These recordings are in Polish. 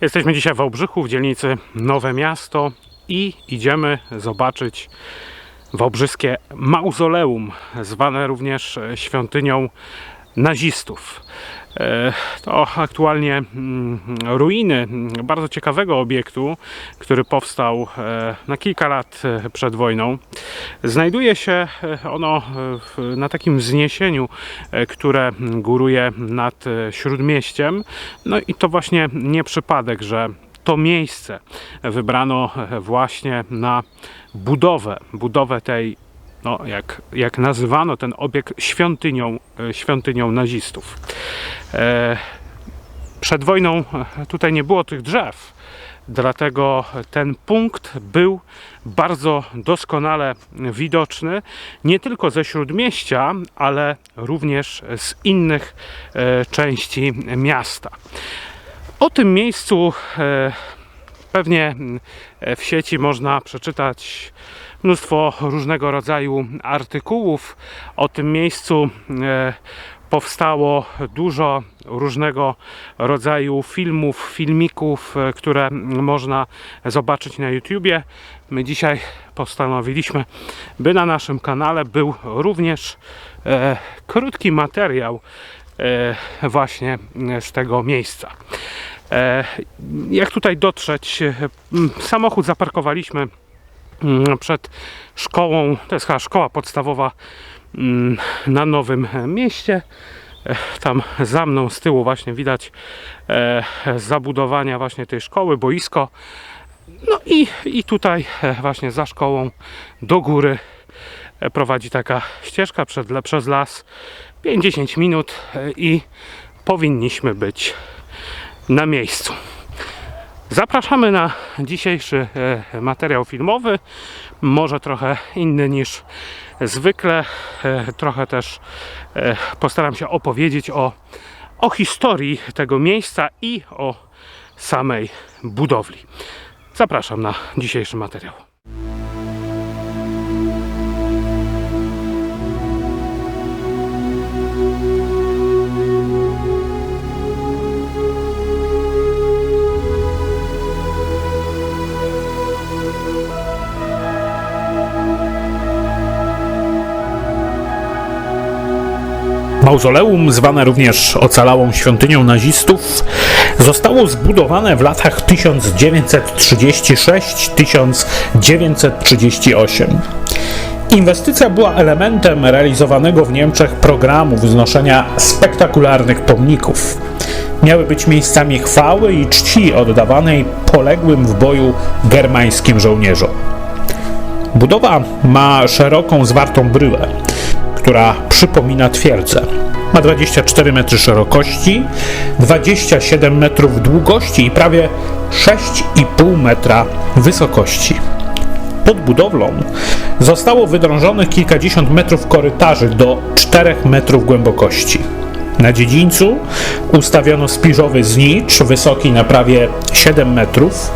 Jesteśmy dzisiaj w Wałbrzychu, w dzielnicy Nowe Miasto i idziemy zobaczyć wałbrzyskie mauzoleum, zwane również świątynią nazistów. E, To aktualnie mm, ruiny mm, bardzo ciekawego obiektu, który powstał e, na kilka lat e, przed wojną. Znajduje się ono na takim wzniesieniu, które góruje nad śródmieściem. No i to właśnie nie przypadek, że to miejsce wybrano właśnie na budowę, budowę tej, no jak, jak nazywano ten obiekt, świątynią, e, świątynią nazistów. E, Przed wojną e, tutaj nie było tych drzew, dlatego ten punkt był bardzo doskonale widoczny nie tylko ze śródmieścia, ale również z innych części miasta. O tym miejscu pewnie w sieci można przeczytać mnóstwo różnego rodzaju artykułów. O tym miejscu e, powstało dużo różnego rodzaju filmów, filmików, e, które można zobaczyć na YouTubie. My dzisiaj postanowiliśmy, by na naszym kanale był również e, krótki materiał e, właśnie z tego miejsca. E, Jak tutaj dotrzeć? E, Samochód zaparkowaliśmy przed szkołą, to jest chyba szkoła podstawowa mm, na Nowym Mieście. E, Tam za mną z tyłu właśnie widać e, zabudowania właśnie tej szkoły, boisko. No i, i tutaj e, właśnie za szkołą do góry prowadzi taka ścieżka przed, przez las. 50 minut i powinniśmy być na miejscu. Zapraszamy na dzisiejszy e, materiał filmowy. Może trochę inny niż zwykle. E, Trochę też e, postaram się opowiedzieć o, o historii tego miejsca i o samej budowli. Zapraszam na dzisiejszy materiał. Mauzoleum, zwane również ocalałą świątynią nazistów, zostało zbudowane w latach 1936-1938. Inwestycja była elementem realizowanego w Niemczech programu wznoszenia spektakularnych pomników. Miały być miejscami chwały i czci oddawanej poległym w boju germańskim żołnierzom. Budowa ma szeroką, zwartą bryłę, która przypomina twierdzę. Ma 24 metry szerokości, 27 metrów długości i prawie 6,5 metra wysokości. Pod budowlą zostało wydrążonych kilkadziesiąt metrów korytarzy do 4 metrów głębokości. Na dziedzińcu ustawiono spiżowy znicz wysoki na prawie 7 metrów.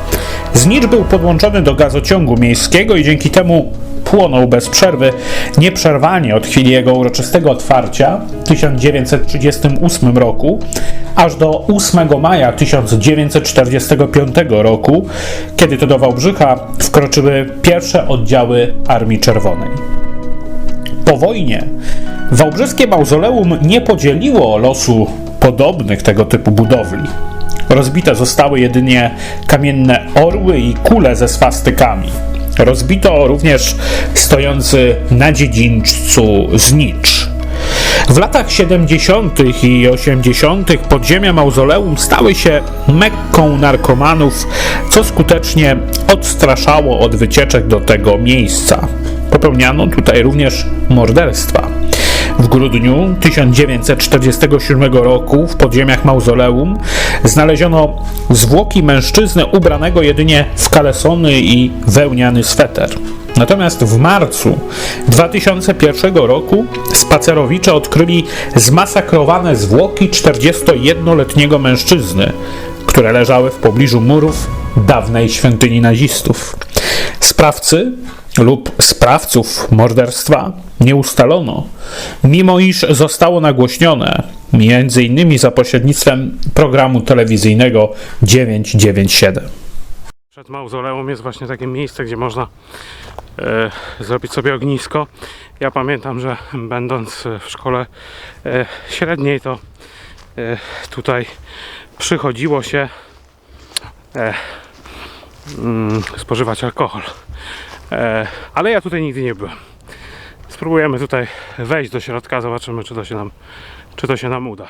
Znicz był podłączony do gazociągu miejskiego i dzięki temu płonął bez przerwy, nieprzerwanie od chwili jego uroczystego otwarcia w 1938 roku, aż do 8 maja 1945 roku, kiedy to do Wałbrzycha wkroczyły pierwsze oddziały Armii Czerwonej. Po wojnie Wałbrzyskie mauzoleum nie podzieliło losu podobnych tego typu budowli. Rozbite zostały jedynie kamienne orły i kule ze swastykami. Rozbito również stojący na dziedzińcu znicz. W latach 70. i 80. podziemia mauzoleum stały się mekką narkomanów, co skutecznie odstraszało od wycieczek do tego miejsca. Popełniano tutaj również morderstwa. W grudniu 1947 roku w podziemiach mauzoleum znaleziono zwłoki mężczyzny ubranego jedynie w kalesony i wełniany sweter. Natomiast w marcu 2001 roku spacerowicze odkryli zmasakrowane zwłoki 41-letniego mężczyzny, które leżały w pobliżu murów dawnej świątyni nazistów. sprawcy lub sprawców morderstwa nie ustalono, mimo iż zostało nagłośnione innymi za pośrednictwem programu telewizyjnego 997. Przed mauzoleum jest właśnie takie miejsce, gdzie można e, zrobić sobie ognisko. Ja pamiętam, że będąc w szkole e, średniej, to e, tutaj przychodziło się e, mm, spożywać alkohol. E, ale ja tutaj nigdy nie byłem. Spróbujemy tutaj wejść do środka, zobaczymy, czy to się nam, czy to się nam uda.